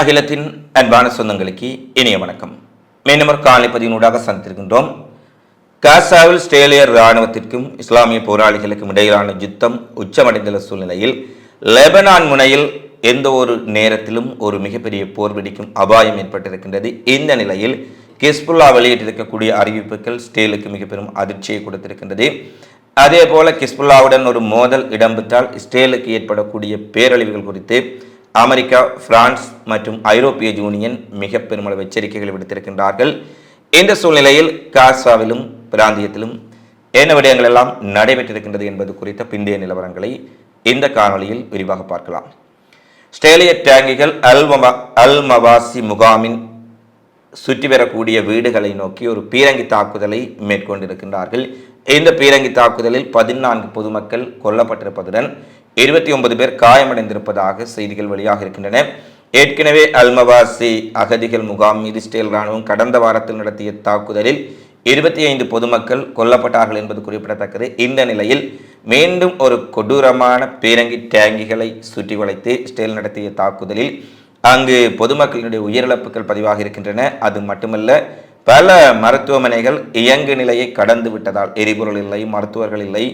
அகிலத்தின் அன்பான சொந்தங்களுக்கு இனிய வணக்கம். மீனமர் காலைப்பதினூடாக சந்தித்திருக்கின்றோம். காசாவில் ஸ்டேலியர் இராணுவத்திற்கும் இஸ்லாமிய போராளிகளுக்கும் இடையிலான யுத்தம் உச்சமடைந்துள்ள சூழ்நிலையில் லெபனான் முனையில் எந்த ஒரு நேரத்திலும் ஒரு மிகப்பெரிய போர் வெடிக்கும் அபாயம் ஏற்பட்டிருக்கின்றது. இந்த நிலையில் கிஸ்புல்லா வெளியிட்டிருக்கக்கூடிய அறிவிப்புகள் ஸ்டேலுக்கு மிக பெரும் அதிர்ச்சியை கொடுத்திருக்கின்றது. அதே போல கிஸ்புல்லாவுடன் ஒரு மோதல் இடம்பெற்றால் ஸ்டேலுக்கு ஏற்படக்கூடிய பேரழிவுகள் குறித்து அமெரிக்கா பிரான்ஸ் மற்றும் ஐரோப்பிய யூனியன் மிக பெருமளவு எச்சரிக்கைகள் விடுத்திருக்கின்றார்கள். இந்த சூழ்நிலையில் காசாவிலும் பிராந்தியத்திலும் என்ன விடயங்கள் எல்லாம் நடைபெற்றிருக்கின்றது என்பது குறித்த பிந்தைய நிலவரங்களை இந்த காணொலியில் விரிவாக பார்க்கலாம். ஸ்டேலிய டேங்கிகள் அல் அல்மவாசி முகாமின் சுற்றி வரக்கூடிய வீடுகளை நோக்கி ஒரு பீரங்கி தாக்குதலை மேற்கொண்டிருக்கின்றார்கள். இந்த பீரங்கி தாக்குதலில் பதினான்கு பொதுமக்கள் கொல்லப்பட்டிருப்பதுடன் இருபத்தி ஒன்பது பேர் காயமடைந்திருப்பதாக செய்திகள் வெளியாக இருக்கின்றன. ஏற்கனவே அல்மவாசி அகதிகள் முகாம் மீது இஸ்ரேல் ராணுவம் கடந்த வாரத்தில் நடத்திய தாக்குதலில் இருபத்தி ஐந்து பொதுமக்கள் கொல்லப்பட்டார்கள் என்பது குறிப்பிடத்தக்கது. இந்த நிலையில் மீண்டும் ஒரு கொடூரமான பீரங்கி டேங்கிகளை சுற்றி வளைத்து இஸ்ரேல் நடத்திய தாக்குதலில் அங்கு பொதுமக்களினுடைய உயிரிழப்புகள் பதிவாக இருக்கின்றன. அது மட்டுமல்ல பல மருத்துவமனைகள் இயங்கு நிலையை கடந்து விட்டதால் எரிபொருள் இல்லை மருத்துவர்கள் இல்லை.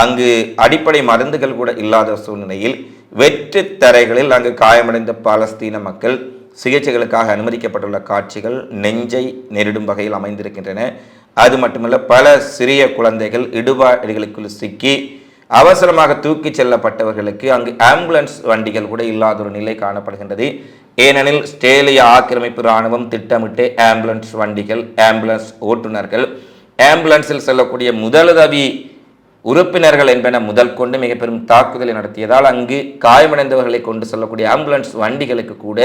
அங்கு அடிப்படை மருந்துகள் கூட இல்லாத சூழ்நிலையில் வெற்று தரைகளில் அங்கு காயமடைந்த பாலஸ்தீன மக்கள் சிகிச்சைகளுக்காக அனுமதிக்கப்பட்டுள்ள காட்சிகள் நெஞ்சை நெருடும் வகையில் அமைந்திருக்கின்றன. அது மட்டுமல்ல பல சிறிய குழந்தைகள் இடுபாடுகளுக்குள் சிக்கி அவசரமாக தூக்கிச் செல்லப்பட்டவர்களுக்கு அங்கு ஆம்புலன்ஸ் வண்டிகள் கூட இல்லாத ஒரு நிலை காணப்படுகின்றது. ஏனெனில் ஸ்டேலிய ஆக்கிரமிப்பு இராணுவம் திட்டமிட்டு ஆம்புலன்ஸ் வண்டிகள் ஆம்புலன்ஸ் ஓட்டுநர்கள் ஆம்புலன்ஸில் செல்லக்கூடிய முதலுதவி உறுப்பினர்கள் என்பன முதல் கொண்டு மிக பெரும் தாக்குதலை நடத்தியதால் அங்கு காயமடைந்தவர்களை கொண்டு செல்லக்கூடிய ஆம்புலன்ஸ் வண்டிகளுக்கு கூட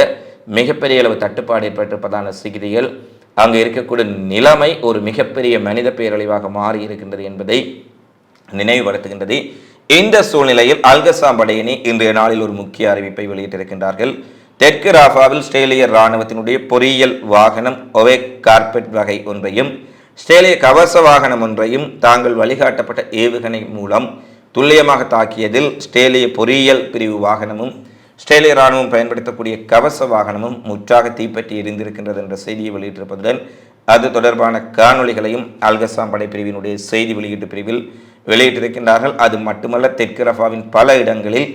மிகப்பெரிய அளவு தட்டுப்பாடு ஏற்பட்டிருப்பதான செய்திகள். அங்கு இருக்கக்கூடிய நிலைமை ஒரு மிகப்பெரிய மனித பேரழிவாக மாறி இருக்கின்றது என்பதை நினைவுபடுத்துகின்றது. இந்த சூழ்நிலையில் அல்கசாம் படையினி இன்றைய நாளில் ஒரு முக்கிய அறிவிப்பை வெளியிட்டிருக்கின்றார்கள். தெற்கு ராஃபாவில் ஸ்ட்ரேலிய இராணுவத்தினுடைய பொறியியல் வாகனம் ஒவே கார்பெட் வகை ஒன்றையும் ஸ்ட்ரேலிய கவச வாகனம் ஒன்றையும் தாங்கள் வழிகாட்டப்பட்ட ஏவுகணை மூலம் துல்லியமாக தாக்கியதில் ஸ்டேலிய பொறியியல் பிரிவு வாகனமும் ஸ்ட்ரேலிய இராணுவம் பயன்படுத்தக்கூடிய கவச வாகனமும் முற்றாக தீப்பற்றி எரிந்திருக்கின்றது என்ற செய்தியை வெளியிட்டிருப்பதுடன் அது தொடர்பான காணொளிகளையும் அல்கசாம் படைப்பிரிவினுடைய செய்தி வெளியீட்டு பிரிவில் வெளியிட்டிருக்கின்றார்கள். அது மட்டுமல்ல தெற்கு ரஃபாவின் பல இடங்களில்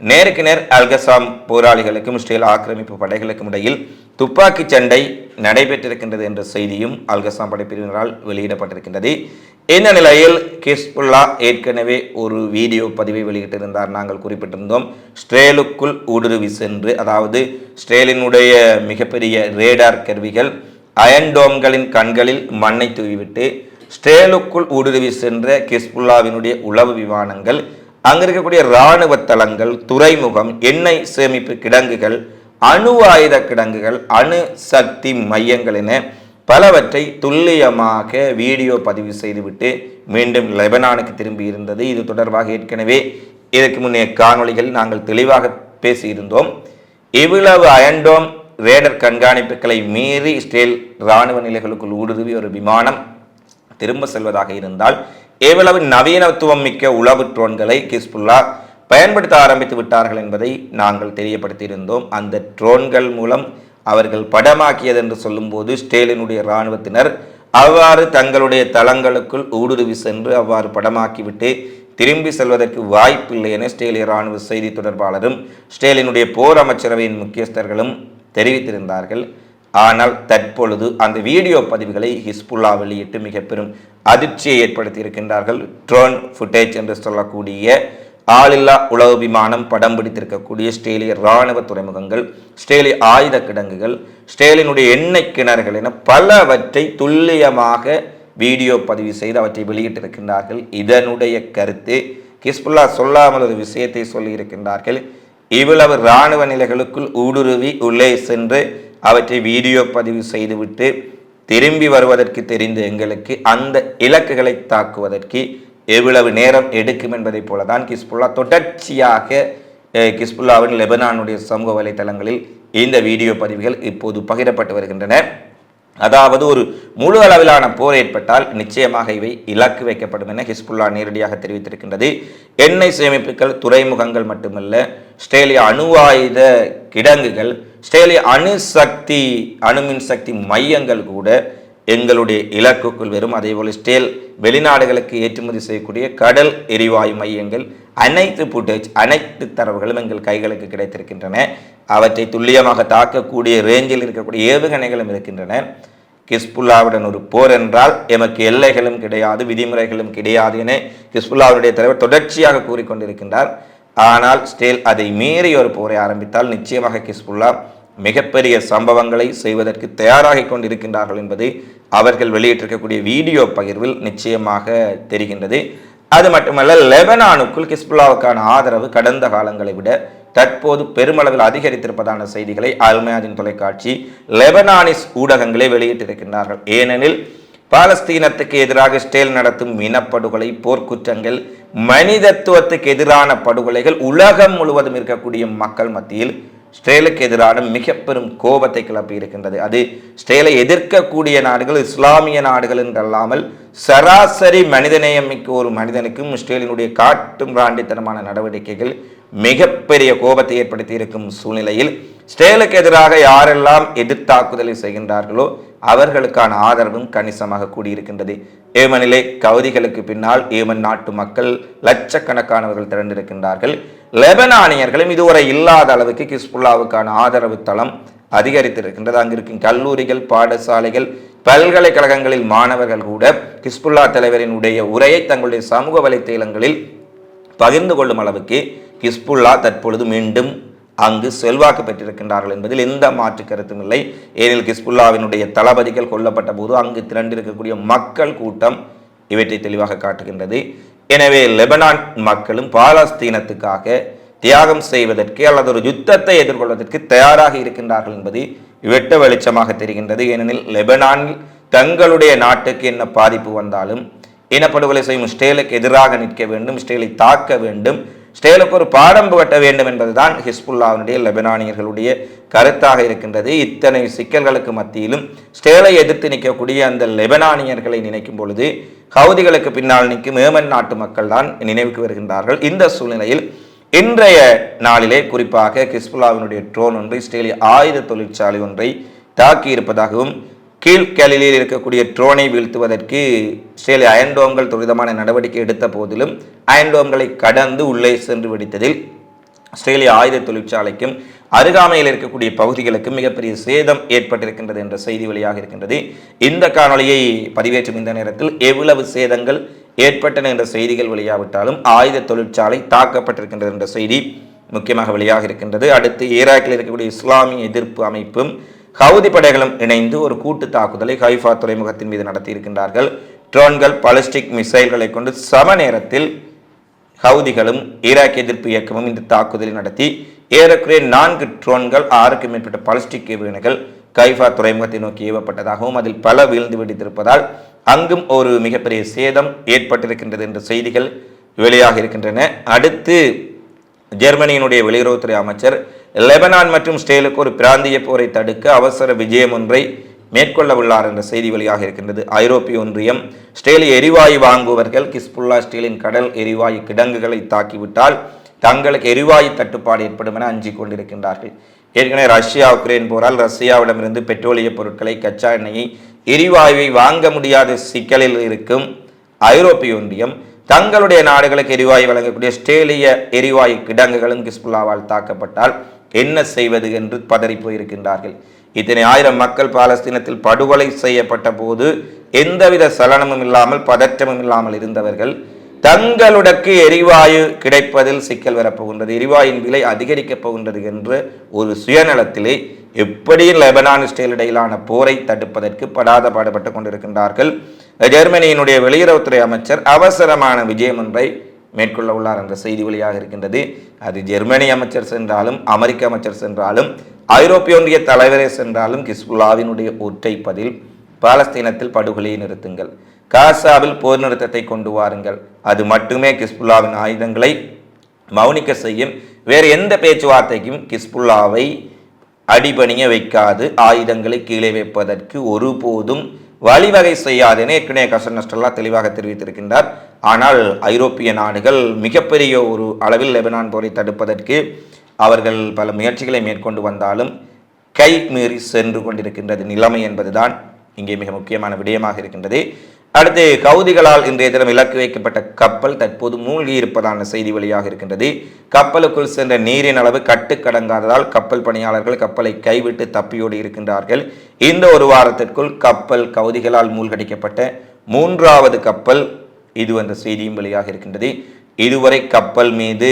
நேருக்கு நேர் அல்கசாம் போராளிகளுக்கும் இஸ்ரேல் ஆக்கிரமிப்பு படைகளுக்கும் இடையில் துப்பாக்கி சண்டை நடைபெற்றிருக்கின்றது என்ற செய்தியும் அல்கசாம் படைப்பிரிவினரால் வெளியிடப்பட்டிருக்கின்றது. இந்த நிலையில் கிஸ்புல்லா ஏற்கனவே ஒரு வீடியோ பதிவை வெளியிட்டிருந்தார். நாங்கள் குறிப்பிட்டிருந்தோம் ஸ்ட்ரேலுக்குள் ஊடுருவி சென்று அதாவது ஸ்ட்ரேலினுடைய மிகப்பெரிய ரேடார் கருவிகள் அயன்டோம்களின் கண்களில் மண்ணை தூவிவிட்டு ஸ்ட்ரேலுக்குள் ஊடுருவி சென்ற கிஸ்புல்லாவினுடைய உளவு விமானங்கள் அங்க இருக்கக்கூடிய இராணுவ தளங்கள் துறைமுகம் எண்ணெய் சேமிப்பு கிடங்குகள் அணு ஆயுத கிடங்குகள் அணு சக்தி மையங்கள் என பலவற்றை துல்லியமாக வீடியோ பதிவு செய்துவிட்டு மீண்டும் லெபனானுக்கு திரும்பி இருந்தது. இது தொடர்பாக ஏற்கனவே இதற்கு முன்னே காணொளிகள் நாங்கள் தெளிவாக பேசியிருந்தோம். இவ்வளவு அயன்டோம் ரேடர் கண்காணிப்புகளை மீறி இஸ்ரேல் இராணுவ நிலைகளுக்குள் ஊடுருவி ஒரு விமானம் திரும்ப செல்வதாக இருந்தால் எவ்வளவு நவீனத்துவம் மிக்க உளவு ட்ரோன்களை கிஸ்புல்லா பயன்படுத்த ஆரம்பித்து விட்டார்கள் என்பதை நாங்கள் தெரியப்படுத்தியிருந்தோம். அந்த ட்ரோன்கள் மூலம் அவர்கள் படமாக்கியது என்று சொல்லும்போது ஸ்டேலினுடைய இராணுவத்தினர் அவ்வாறு தங்களுடைய தளங்களுக்குள் ஊடுருவி சென்று அவ்வாறு படமாக்கிவிட்டு திரும்பி செல்வதற்கு வாய்ப்பில்லை என ஸ்டேலிய இராணுவ செய்தி தொடர்பாளரும் ஸ்டேலினுடைய போர் அமைச்சரவையின் முக்கியஸ்தர்களும் தெரிவித்திருந்தார்கள். ஆனால் தற்பொழுது அந்த வீடியோ பதிவுகளை ஹிஸ்புல்லா வெளியிட்டு மிக பெரும் அதிர்ச்சியை ஏற்படுத்தி இருக்கின்றார்கள் ட்ரோன் ஃபுட்டேஜ் என்று சொல்லக்கூடிய ஆளில்லா உளவு விமானம் படம் பிடித்திருக்கக்கூடிய ஸ்டேலிய இராணுவ துறைமுகங்கள் ஸ்டேலிய ஆயுத கிடங்குகள் ஸ்டேலினுடைய எண்ணெய் கிணறுகள் என பலவற்றை துல்லியமாக வீடியோ பதிவு செய்து அவற்றை வெளியிட்டிருக்கின்றார்கள். இதனுடைய கருத்து கிஸ்புல்லா சொல்லாமல் ஒரு விஷயத்தை சொல்லியிருக்கின்றார்கள். இவ்வளவு இராணுவ நிலைகளுக்குள் ஊடுருவி உள்ளே சென்று அவற்றை வீடியோ பதிவு செய்துவிட்டு திரும்பி வருவதற்கு தெரிந்த எங்களுக்கு அந்த இலக்குகளை தாக்குவதற்கு எவ்வளவு நேரம் எடுக்கும் என்பதைப் போலதான் கிஸ்புல்லா தொடர்ச்சியாக கிஸ்புல்லாவின் லெபனானுடைய சமூக வலைதளங்களில் இந்த வீடியோ பதிவுகள் இப்போது பகிரப்பட்டு வருகின்றன. அதாவது ஒரு முழு அளவிலான போர் ஏற்பட்டால் நிச்சயமாக இவை இலக்கு வைக்கப்படும் என ஹிஸ்புல்லா நேரடியாக தெரிவித்திருக்கின்றது. எண்ணெய் சேமிப்புகள் துறைமுகங்கள் மட்டுமல்ல ஸ்ட்ரேலிய அணு ஆயுத கிடங்குகள் ஸ்ட்ரேலிய அணுசக்தி அணுமின் சக்தி மையங்கள் கூட எங்களுடைய இலக்குக்குள் வரும். அதேபோல் ஸ்டேல் வெளிநாடுகளுக்கு ஏற்றுமதி செய்யக்கூடிய கடல் எரிவாயு மையங்கள் அனைத்து ஃபுட்டேஜ் அனைத்து தரவுகளும் எங்கள் கைகளுக்கு கிடைத்திருக்கின்றன. அவற்றை துல்லியமாக தாக்கக்கூடிய ரேஞ்சில் இருக்கக்கூடிய ஏவுகணைகளும் இருக்கின்றன. கிஸ்புல்லாவுடன் ஒரு போர் என்றால் எமக்கு எல்லைகளும் கிடையாது விதிமுறைகளும் கிடையாது என கிஸ்புல்லாவுடைய தலைவர் தொடர்ச்சியாக கூறிக்கொண்டிருக்கின்றார். ஆனால் ஸ்டேல் அதை மீறி ஒரு போரை ஆரம்பித்தால் நிச்சயமாக கிஸ்புல்லா மிகப்பெரிய சம்பவங்களை செய்வதற்கு தயாராகி கொண்டிருக்கின்றார்கள் என்பது அவர்கள் வெளியிட்டிருக்கக்கூடிய வீடியோ பகிர்வில் நிச்சயமாக தெரிகின்றது. அது மட்டுமல்ல லெபனானுக்குள் கிஸ்புல்லாவுக்கான ஆதரவு கடந்த காலங்களை விட தற்போது பெருமளவில் அதிகரித்திருப்பதான செய்திகளை அல்மயாதின் தொலைக்காட்சி லெபனானிஸ் ஊடகங்களே வெளியிட்டிருக்கின்றார்கள். ஏனெனில் பாலஸ்தீனத்துக்கு எதிராக ஸ்டேல் நடத்தும் இனப்படுகொலை போர்க்குற்றங்கள் மனிதத்துவத்துக்கு எதிரான படுகொலைகள் உலகம் முழுவதும் இருக்கக்கூடிய மக்கள் மத்தியில் ஸ்டேலுக்கு எதிரான மிக பெரும் கோபத்தை கிளப்பி இருக்கின்றது அது ஸ்டேலை எதிர்க்கக்கூடிய நாடுகள் இஸ்லாமிய நாடுகள் என்றல்லாமல் சராசரி மனிதநேயம் மிக்க ஒரு மனிதனுக்கும் ஸ்டேலினுடைய காட்டும் ராண்டித்தனமான நடவடிக்கைகள் மிகப்பெரிய கோபத்தை ஏற்படுத்தி இருக்கும் சூழ்நிலையில் ஸ்டேலுக்கு எதிராக யாரெல்லாம் எதிர்த்தாக்குதலை செய்கின்றார்களோ அவர்களுக்கான ஆதரவும் கணிசமாக கூடியிருக்கின்றது. ஏமனிலே கவுதிகளுக்கு பின்னால் ஏமன் நாட்டு மக்கள் லட்சக்கணக்கானவர்கள் திரண்டிருக்கின்றார்கள். லெபனானியர்களும் இதுவரை இல்லாத அளவுக்கு கிஸ்புல்லாவுக்கான ஆதரவு தளம் அதிகரித்திருக்கின்றது. அங்கு இருக்கும் கல்லூரிகள் பாடசாலைகள் பல்கலைக்கழகங்களில் மாணவர்கள் கூட கிஸ்புல்லா தலைவரினுடைய உரையை தங்களுடைய சமூக வலைத்தளங்களில் பகிர்ந்து கொள்ளும் அளவுக்கு ஹிஸ்புல்லா தற்பொழுது மீண்டும் அங்கு செல்வாக்கு பெற்றிருக்கின்றார்கள் என்பதில் எந்த மாற்று கருத்தும் இல்லை. ஏனில் கிஸ்புல்லாவினுடைய தளபதிகள் கொல்லப்பட்ட போது அங்கு திரண்டிருக்கக்கூடிய மக்கள் கூட்டம் இவற்றை தெளிவாக காட்டுகின்றது. எனவே லெபனான் மக்களும் பாலஸ்தீனத்துக்காக தியாகம் செய்வதற்கு அல்லது ஒரு யுத்தத்தை எதிர்கொள்வதற்கு தயாராக இருக்கின்றார்கள் என்பது வெட்ட வெளிச்சமாக தெரிகின்றது. ஏனெனில் லெபனானில் தங்களுடைய நாட்டுக்கு என்ன பாதிப்பு வந்தாலும் இனப்படுகொலை செய்யும் ஸ்டேலுக்கு எதிராக நிற்க வேண்டும் ஸ்டேலை தாக்க வேண்டும். ஸ்டேலுக்கு ஒரு பாடம் புகட்ட வேண்டும் என்பதுதான் ஹிஸ்புல்லாவினுடைய லெபனானியர்களுடைய கருத்தாக இருக்கின்றது. இத்தனை சிக்கல்களுக்கு மத்தியிலும் ஸ்டேலை எதிர்த்து நிற்கக்கூடிய அந்த லெபனானியர்களை நினைக்கும் பொழுது ஹவுதிகளுக்கு பின்னால் நிற்கும் ஏமன் நாட்டு மக்கள் தான் நினைவுக்கு வருகின்றார்கள். இந்த சூழ்நிலையில் இன்றைய நாளிலே குறிப்பாக கிஸ்புல்லாவினுடைய ட்ரோன் ஒன்று இஸ்ரேலிய ஆயுத தொழிற்சாலை ஒன்றை தாக்கி இருப்பதாகவும் கீழ்கலிலில் இருக்கக்கூடிய ட்ரோனை வீழ்த்துவதற்கு இஸ்ரேலிய அயன்டோம்கள் துரிதமான நடவடிக்கை எடுத்த போதிலும் அயன்டோம்களை கடந்து உள்ளே சென்று வெடித்ததில் ஆஸ்திரேலிய ஆயுத தொழிற்சாலைக்கும் அருகாமையில் இருக்கக்கூடிய பகுதிகளுக்கும் மிகப்பெரிய சேதம் ஏற்பட்டிருக்கின்றது என்ற செய்தி வழியாக இருக்கின்றது. இந்த காணொலியை பதிவேற்றும் இந்த நேரத்தில் எவ்வளவு சேதங்கள் ஏற்பட்டன என்ற செய்திகள் வெளியாவிட்டாலும் ஆயுத தொழிற்சாலை தாக்கப்பட்டிருக்கின்றது என்ற செய்தி முக்கியமாக வெளியாக இருக்கின்றது. அடுத்து ஈராக்கில் இருக்கக்கூடிய இஸ்லாமிய எதிர்ப்பு அமைப்பும் ஹவுதி படைகளும் இணைந்து ஒரு கூட்டு தாக்குதலை ஹைஃபா துறைமுகத்தின் மீது நடத்தியிருக்கின்றார்கள். ட்ரோன்கள் பாலிஸ்டிக் மிசைல்களை கொண்டு சம நேரத்தில் ஹவுதிகளும் ஈராக் எதிர்ப்பு இயக்கமும் இந்த தாக்குதலை நடத்தி ஏறக்குறைய நான்கு ட்ரோன்கள் ஆறுக்கும் மேற்பட்ட பாலிஸ்டிக் ஏவுகணைகள் கைஃபா துறைமுகத்தை நோக்கி ஏவப்பட்டதாகவும் அதில் பல வீழ்ந்து வெடித்திருப்பதால் அங்கும் ஒரு மிகப்பெரிய சேதம் ஏற்பட்டிருக்கின்றது என்ற செய்திகள் வெளியாக இருக்கின்றன. அடுத்து ஜெர்மனியினுடைய வெளியுறவுத்துறை அமைச்சர் லெபனான் மற்றும் ஸ்டேலுக்கு ஒரு பிராந்திய போரை தடுக்க அவசர விஜயம் ஒன்றை மேற்கொள்ள உள்ளார் என்ற செய்தி வெளியாக இருக்கின்றது. ஐரோப்பிய ஒன்றியம் ஸ்டேலிய எரிவாயு வாங்குவர்கள் கிஸ்புல்லா ஸ்டீலின் கடல் எரிவாயு கிடங்குகளை தாக்கிவிட்டால் தங்களுக்கு எரிவாயு தட்டுப்பாடு ஏற்படும் என அஞ்சிக் கொண்டிருக்கின்றார்கள். ஏற்கனவே ரஷ்யா உக்ரைன் போரால் ரஷ்யாவிடமிருந்து பெட்ரோலிய பொருட்களை கச்சா எண்ணெயை எரிவாயுவை வாங்க முடியாத சிக்கலில் இருக்கும் ஐரோப்பிய ஒன்றியம் தங்களுடைய நாடுகளுக்கு எரிவாயு வழங்கக்கூடிய ஸ்டேலிய எரிவாயு கிடங்குகளும் கிஸ்புல்லாவால் தாக்கப்பட்டால் என்ன செய்வது என்று பதறி போயிருக்கின்றார்கள். இத்தனை ஆயிரம் மக்கள் பாலஸ்தீனத்தில் படுகொலை செய்யப்பட்ட போது எந்தவித சலனமும் இல்லாமல் பதற்றமும் இல்லாமல் இருந்தவர்கள் தங்களுடக்கு எரிவாயு கிடைப்பதில் சிக்கல் வரப்போகின்றது எரிவாயின் விலை அதிகரிக்கப் போகின்றது என்று ஒரு சுயநலத்திலே எப்படியும் லெபனான் இஸ்ரேல் இடையிலான போரை தடுப்பதற்கு படாத பாடுபட்டு கொண்டிருக்கின்றார்கள். ஜெர்மனியினுடைய வெளியுறவுத்துறை அமைச்சர் அவசரமான விஜயம் ஒன்றை மேற்கொள்ள உள்ளார் என்ற செய்தி வழியாக இருக்கின்றது அது ஜெர்மனி அமைச்சர் சென்றாலும் அமெரிக்க அமைச்சர் சென்றாலும் ஐரோப்பிய ஒன்றிய தலைவரே சென்றாலும் கிஸ்புல்லாவினுடைய ஒற்றை பதில் பாலஸ்தீனத்தில் படுகொலையை நிறுத்துங்கள். காசாவில் போர் நிறுத்தத்தை கொண்டு வாருங்கள். அது மட்டுமே கிஸ்புல்லாவின் ஆயுதங்களை மௌனிக்க செய்யும். வேறு எந்த பேச்சுவார்த்தைக்கும் கிஸ்புல்லாவை அடிபணிய வைக்காது. ஆயுதங்களை கீழே வைப்பதற்கு ஒருபோதும் வழிவகை செய்யாது என ஏற்கனவே கசன் நஷ்டல்லா தெளிவாக தெரிவித்திருக்கின்றார். ஆனால் ஐரோப்பிய நாடுகள் மிகப்பெரிய ஒரு அளவில் லெபனான் போரை தடுப்பதற்கு அவர்கள் பல முயற்சிகளை மேற்கொண்டு வந்தாலும் கை மீறி சென்று கொண்டிருக்கின்றது நிலைமை என்பதுதான் இங்கே மிக முக்கியமான விடயமாக இருக்கின்றது. அடுத்து கவுதிகளால் இன்றைய தினம் இலக்கு வைக்கப்பட்ட கப்பல் தற்போது மூழ்கி இருப்பதான செய்தி வெளியாக இருக்கின்றது. கப்பலுக்குள் சென்ற நீரின் அளவு கட்டுக்கடங்காததால் கப்பல் பணியாளர்கள் கப்பலை கைவிட்டு தப்பியோடு இருக்கின்றார்கள். இந்த ஒரு வாரத்திற்குள் கப்பல் கவுதிகளால் மூழ்கடிக்கப்பட்ட மூன்றாவது கப்பல் இது என்ற செய்தியும் வெளியாக இருக்கின்றது. இதுவரை கப்பல் மீது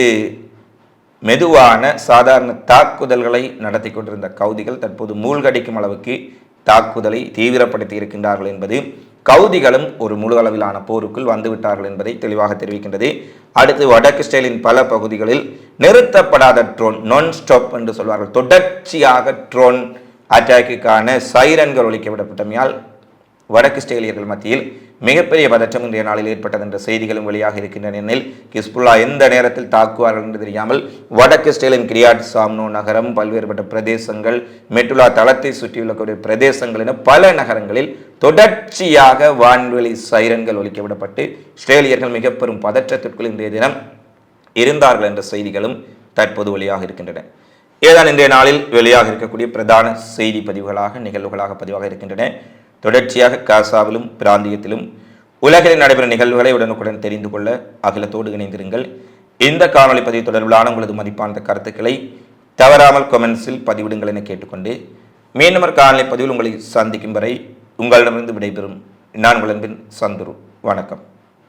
மெதுவான சாதாரண தாக்குதல்களை நடத்தி கொண்டிருந்த கவுதிகள் தற்போது மூழ்கடிக்கும் அளவுக்கு தாக்குதலை தீவிரப்படுத்தி இருக்கின்றார்கள் என்பது கவுதிகளும் ஒரு முழு அளவிலான போருக்குள் வந்துவிட்டார்கள் என்பதை தெளிவாக தெரிவிக்கின்றது. அடுத்து வடக்கு ஸ்டைலின் பல பகுதிகளில் நிறுத்தப்படாத ட்ரோன் நான் ஸ்டாப் என்று சொல்வார்கள். தொடர்ச்சியாக ட்ரோன் அட்டாக்குக்கான சைரன்கள் ஒழிக்க விடப்பட்டமையால் வடக்கு இஸ்ரேலியர்கள் மத்தியில் மிகப்பெரிய பதற்றம் இன்றைய நாளில் ஏற்பட்டது என்ற செய்திகளும் வெளியாக இருக்கின்றன. எனில் கிஸ்புல்லா எந்த நேரத்தில் தாக்குவார்கள் என்று தெரியாமல் வடக்கு இஸ்ரேலின் கிரியாட் சாம்னோ நகரம் பல்வேறுபட்ட பிரதேசங்கள் மெட்டுலா தளத்தை சுற்றியுள்ளக்கூடிய பிரதேசங்கள் என பல நகரங்களில் தொடர்ச்சியாக வான்வெளி சைரன்கள் ஒலிக்கவிடப்பட்டு ஸ்ட்ரேலியர்கள் மிக பெரும் பதற்றத்திற்குள் இன்றைய தினம் இருந்தார்கள் என்ற செய்திகளும் தற்போது வெளியாக இருக்கின்றன. ஏதான் இன்றைய நாளில் வெளியாக இருக்கக்கூடிய பிரதான செய்தி பதிவுகளாக நிகழ்வுகளாக பதிவாக இருக்கின்றன. தொடர்ச்சியாக காசாவிலும் பிராந்தியத்திலும் உலகில் நடைபெறும் நிகழ்வுகளை உடனுக்குடன் தெரிந்து கொள்ள அகிலத்தோடு இணைந்திருங்கள். இந்த காணொலி பதிவு தொடர்பிலான உங்களது மதிப்பான கருத்துக்களை தவறாமல் கொமெண்ட்ஸில் பதிவிடுங்கள் என கேட்டுக்கொண்டு மீண்டும் ஒரு காணொலி பதிவில் உங்களை சந்திக்கும் வரை உங்களிடமிருந்து விடைபெறும். நான் உங்கள் அன்பின் சந்துரு. வணக்கம்.